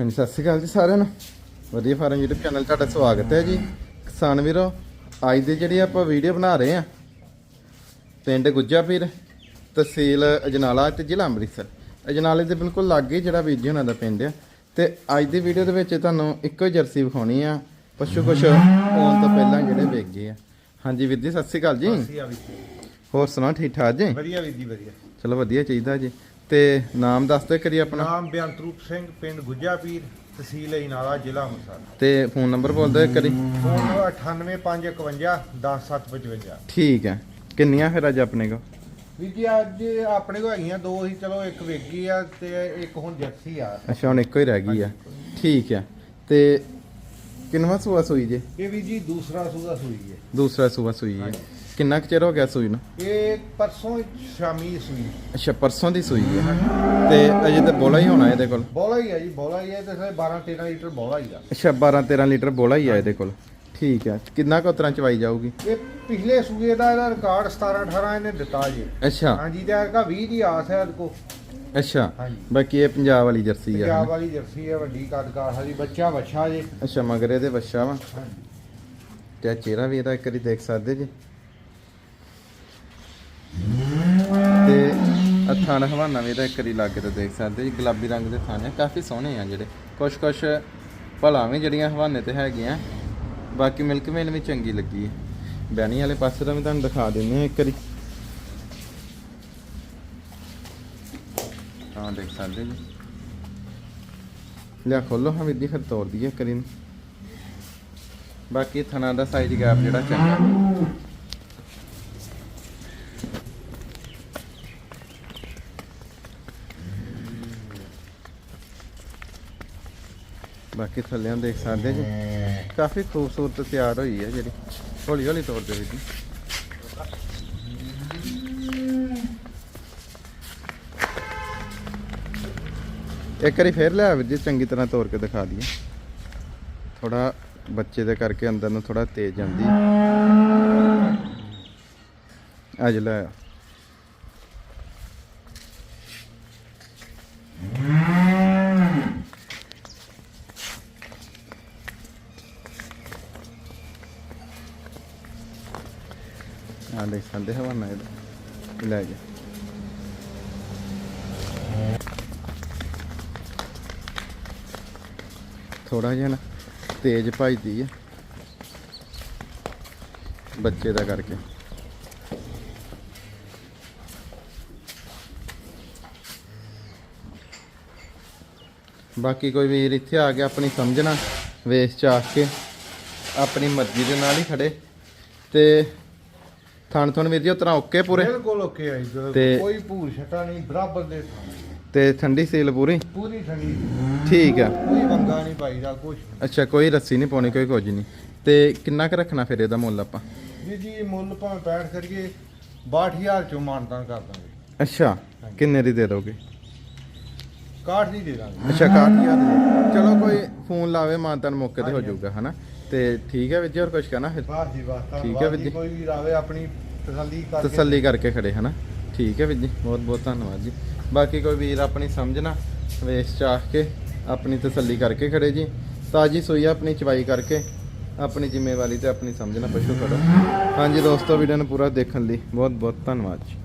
ਹਾਂਜੀ ਸਤਿ ਸ਼੍ਰੀ ਅਕਾਲ ਜੀ ਸਾਰਿਆਂ ਨੂੰ। ਵਧੀਆ ਫਾਰਮ YouTube ਚੈਨਲ ਤੁਹਾਡਾ ਸਵਾਗਤ ਹੈ ਜੀ। ਕਿਸਾਨ ਵੀਰੋ ਅੱਜ ਦੀ ਜਿਹੜੀ ਆਪਾਂ ਵੀਡੀਓ ਬਣਾ ਰਹੇ ਆ ਪਿੰਡ ਗੁੱਜਾਪੀਰ ਤਹਿਸੀਲ ਅਜਨਾਲਾ ਤੇ ਜ਼ਿਲ੍ਹਾ ਅੰਮ੍ਰਿਤਸਰ। ਅਜਨਾਲੇ ਦੇ ਬਿਲਕੁਲ ਲਾਗੇ ਜਿਹੜਾ ਵੀਰ ਜੀ ਉਹਨਾਂ ਦਾ ਪਿੰਡ ਆ। ਤੇ ਅੱਜ ਦੀ ਵੀਡੀਓ ਦੇ ਵਿੱਚ ਤੁਹਾਨੂੰ ਇੱਕੋ ਹੀ ਜਰਸੀ ਵਿਖਾਉਣੀ ਆ। ਪਸ਼ੂ ਕੁਛ ਆਉਣ ਤੋਂ ਪਹਿਲਾਂ ਜਿਹੜੇ ਵੇਚ ਗਏ ਆ। ਹਾਂਜੀ ਵੀਰ ਜੀ ਸਤਿ ਸ਼੍ਰੀ ਅਕਾਲ ਜੀ। ਹੋਰ ਸੁਣਾ ਠੀਕ ਠਾਕ ਜੀ? ਵਧੀਆ ਵੀਰ ਜੀ ਵਧੀਆ। ਚਲੋ ਵਧੀਆ ਚਾਹੀਦਾ ਜੀ। ਤੇ ਨਾਮ ਦੱਸ ਦਿਓ ਕਰੀ ਆਪਣਾ। ਨਾਮ ਬਿਆੰਤਰੂਪ ਸਿੰਘ ਪਿੰਡ ਗੁੱਜਾਪੀਰ ਤਹਿਸੀਲ ਇਨਾਲਾ ਜ਼ਿਲ੍ਹਾ ਅੰਮ੍ਰਿਤਸਰ। ਤੇ ਫੋਨ ਨੰਬਰ ਬੋਲ ਦਿਓ ਕਰੀ ਫੋਨ ਨੰਬਰ 98551 10755 ਠੀਕ ਹੈ। ਕਿੰਨੀਆਂ ਫਿਰ ਅੱਜ ਆਪਣੇ ਕੋ ਵੀਰ ਜੀ ਅੱਜ ਆਪਣੇ ਕੋਲ ਹੈਗੀਆਂ ਦੋ ਹੀ ਚਲੋ ਇੱਕ ਵੇਗੀ ਆ ਤੇ ਇੱਕ ਹੁਣ ਜਰਸੀ ਆ। ਅੱਛਾ ਹੁਣ ਇੱਕੋ ਹੀ ਰਹਿ ਗਈ ਆ। ਠੀਕ ਹੈ। ਤੇ ਕਿੰਨਵਾਂ ਸੂਆ ਸੂਈ ਜੇ? ਇਹ ਵੀਰ ਜੀ ਦੂਸਰਾ ਸੂਦਾ ਸੂਈ ਹੈ। ਦੂਸਰਾ ਸੂਆ ਸੂਈ ਹੈ। ਕਿੰਨਾ ਕੁ ਚਿਰ ਹੋ ਗਿਆ ਸੂਈ ਨੂੰ? ਇਹ ਪਰਸੋਂ ਸ਼ਾਮੀ ਸੂਈ। ਅੱਛਾ ਪਰਸੋਂ ਦੀ ਸੂਈ ਹੈ। ਤੇ ਅਜੇ ਤਾਂ ਬੋਲਾ ਹੀ ਹੋਣਾ ਇਹਦੇ ਕੋਲ? ਬੋਲਾ ਹੀ ਹੈ ਜੀ ਬੋਲਾ ਹੀ ਹੈ ਤੇ 12 13 ਲੀਟਰ ਬੋਲਾ ਹੀ ਆ। ਅੱਛਾ 12 13 ਲੀਟਰ ਬੋਲਾ ਹੀ ਆ ਇਹਦੇ ਕੋਲ। ਠੀਕ ਹੈ। ਕਿੰਨਾ ਕੁ ਉਤਰਾਂ ਚਵਾਈ ਜਾਊਗੀ? ਇਹ ਪਿਛਲੇ ਸੂਏ ਦਾ ਇਹਦਾ ਰਿਕਾਰਡ 17 18 ਇਹਨੇ ਦਿੱਤਾ ਜੀ। ਅੱਛਾ। ਹਾਂਜੀ ਤੇ ਇਹਦਾ 20 ਦੀ ਆਸ ਹੈ ਇਹਦੇ ਕੋ ਅੱਛਾ। ਹਾਂਜੀ। ਬਾਕੀ ਇਹ ਪੰਜਾਬ ਵਾਲੀ ਜਰਸੀ ਆ ਪੰਜਾਬ? ਵਾਲੀ ਜਰਸੀ ਹੈ ਵੱਡੀ ਕੱਦਕਾਰ ਵਾਲੀ ਬੱਚਾ ਬੱਚਾ ਜੇ। ਅੱਛਾ ਮਗਰ ਇਹਦੇ ਬੱਚਾ ਵਾ। ਹਾਂਜੀ। ਤੇ ਆਹ ਚਿਹਰਾ ਵੀ ਇਹਦਾ ਇੱਕ ਵਾਰੀ ਦੇਖ ਸਕਦੇ ਜੀ। ਤੇ ਆਹ ਥਣ ਹਵਾਨਾ ਵੀ ਇਹਦਾ ਇੱਕ ਵਾਰੀ ਲੱਗ ਕੇ ਤਾਂ ਦੇਖ ਸਕਦੇ ਜੀ। ਗੁਲਾਬੀ ਰੰਗ ਦੇ ਥਣ ਆ ਕਾਫੀ ਸੋਹਣੇ ਆ ਜਿਹੜੇ। ਕੁਛ ਕੁਛ ਭਲਾ ਵੀ ਜਿਹੜੀਆਂ ਹਵਾਨੇ ਤੇ ਹੈਗੀਆਂ। ਬਾਕੀ ਮਿਲਕ ਮੇਲ ਵੀ ਚੰਗੀ ਲੱਗੀ ਹੈ ਬੈਣੀ ਵਾਲੇ ਪਾਸੇ ਦਾ ਵੀ ਤੁਹਾਨੂੰ ਦਿਖਾ ਦਿੰਦੇ ਆ ਇੱਕ ਵਾਰੀ। ਹਾਂ, ਦੇਖ ਸਕਦੇ ਜੀ। ਲਿਆ ਖੋਲੋ ਹਾਂ ਵਿਧੀ ਫਿਰ ਤੋੜ ਦਈਏ ਕਰੀ ਬਾਕੀ ਥਣਾ ਦਾ ਸਾਈਜ਼ ਗੈਪ ਜਿਹੜਾ ਚੰਗਾ। ਬਾਕੀ ਥੱਲਿਆਂ ਦੇਖ ਸਕਦੇ ਜੀ। ਕਾਫੀ ਖੂਬਸੂਰਤ ਤਿਆਰ ਹੋਈ ਹੈ ਜਿਹੜੀ। ਹੌਲੀ ਹੌਲੀ ਤੋੜਦੇ ਵੀ ਜੀ। ਇੱਕ ਵਾਰੀ ਫੇਰ ਲਿਆ ਵੀਰ ਜੀ, ਚੰਗੀ ਤਰ੍ਹਾਂ ਤੋੜ ਕੇ ਦਿਖਾ ਦਈਏ। ਥੋੜਾ ਬੱਚੇ ਦੇ ਕਰਕੇ ਅੰਦਰ ਨੂੰ ਥੋੜਾ ਤੇਜ਼ ਜਾਂਦੀ। ਅੱਜ ਲੈ ਆ। ਆ ਹਵਾਨਾ ਇਹਦਾ। ਲੈ ਜਾ। ਥੋੜਾ ਜਿਹਾ ਨਾ ਤੇਜ਼ ਭਜਦੀ ਹੈ ਬੱਚੇ ਦਾ ਕਰਕੇ ਬਾਕੀ ਕੋਈ ਵੀਰ ਇੱਥੇ ਆ ਕੇ ਆਪਣੀ ਸਮਝਣਾ ਵੇਸ ਚਾਖ ਕੇ ਆਪਣੀ ਮਰਜ਼ੀ ਦੇ ਨਾਲ ਹੀ ਖੜੇ ਤੇ ਥਣ ਥਣ ਵੀਰ ਜੀ ਉਤਰਾ ਓਕੇ ਪੂਰੇ ਬਿਲਕੁਲ ਓਕੇ ਆ। ਤੇ- ਕੋਈ ਭੂਰ ਛਟਾ ਨਹੀਂ ਬਰਾਬਰ ਦੇ ਥਾਂ। ਤੇ ਠੰਡੀ ਸੀਲ ਪੂਰੀ? ਪੂਰੀ ਠੰਡੀ। ਠੀਕ ਆ। ਕੋਈ ਵੰਗਾ ਨਹੀਂ ਪਾਈਦਾ ਕੁਛ ਨੀ। ਅੱਛਾ ਕੋਈ ਰੱਸੀ ਨਹੀਂ ਪਾਉਣੀ ਕੋਈ ਕੁਝ ਨਹੀਂ। ਤੇ ਕਿੰਨਾ ਕੁ ਰੱਖਣਾ ਫਿਰ ਇਹਦਾ ਮੁੱਲ ਆਪਾਂ? ਜੀ ਜੀ ਮੁੱਲ ਭਾਵੇਂ ਪੈਣ ਕਰੀਏ 62000 ਚੋਂ ਮਾਨਤਾਨ ਕਰ ਦਾਂਗੇ। ਅੱਛਾ ਕਿੰਨੇ ਦੀ ਦੇ ਦੋਗੇ? 61 ਦੀ ਦੇ ਦਾਂਗੇ। ਅੱਛਾ 61000 ਦੀ ਚਲੋ ਕੋਈ ਫੋਨ ਲਾਵੇ ਮਾਨਤਨ ਮੌਕੇ ਤੇ ਹੋ ਜਾਊਗਾ ਹਨਾ? ਤੇ ਠੀਕ ਹੈ ਵੀਰ ਜੀ ਹੋਰ ਕੁਝ ਕਹਿਣਾ ਫਿਰ? ਵਾਹ ਜੀ ਵਾਹ ਠੀਕ ਹੈ ਵੀਰ। ਜੀ ਕੋਈ ਵੀ ਆਵੇ ਆਪਣੀ ਤਸੱਲੀ ਕਰਕੇ। ਤਸੱਲੀ ਕਰਕੇ ਖੜੇ ਹਨਾ? ਠੀਕ ਹੈ ਵੀਰ ਜੀ, ਬਹੁਤ ਬਹੁਤ ਧੰਨਵਾਦ ਜੀ। ਬਾਕੀ ਕੋਈ ਵੀਰ ਆਪਣੀ ਸਮਝਣਾ ਵੇਸ ਚਾਹ ਕੇ, ਆਪਣੀ ਤਸੱਲੀ ਕਰਕੇ ਖੜੇ ਜੀ। ਤਾਜੀ ਸੋਈ ਆਪਣੀ ਚਵਾਈ ਕਰਕੇ, ਆਪਣੀ ਜ਼ਿੰਮੇਵਾਰੀ ਤੇ ਆਪਣੀ ਸਮਝਣਾ ਪਸ਼ੂ ਖੜੋ। ਹਾਂਜੀ ਦੋਸਤੋ ਵੀਡੀਓ ਨੂੰ ਪੂਰਾ ਦੇਖਣ ਲਈ ਬਹੁਤ ਬਹੁਤ ਧੰਨਵਾਦ ਜੀ।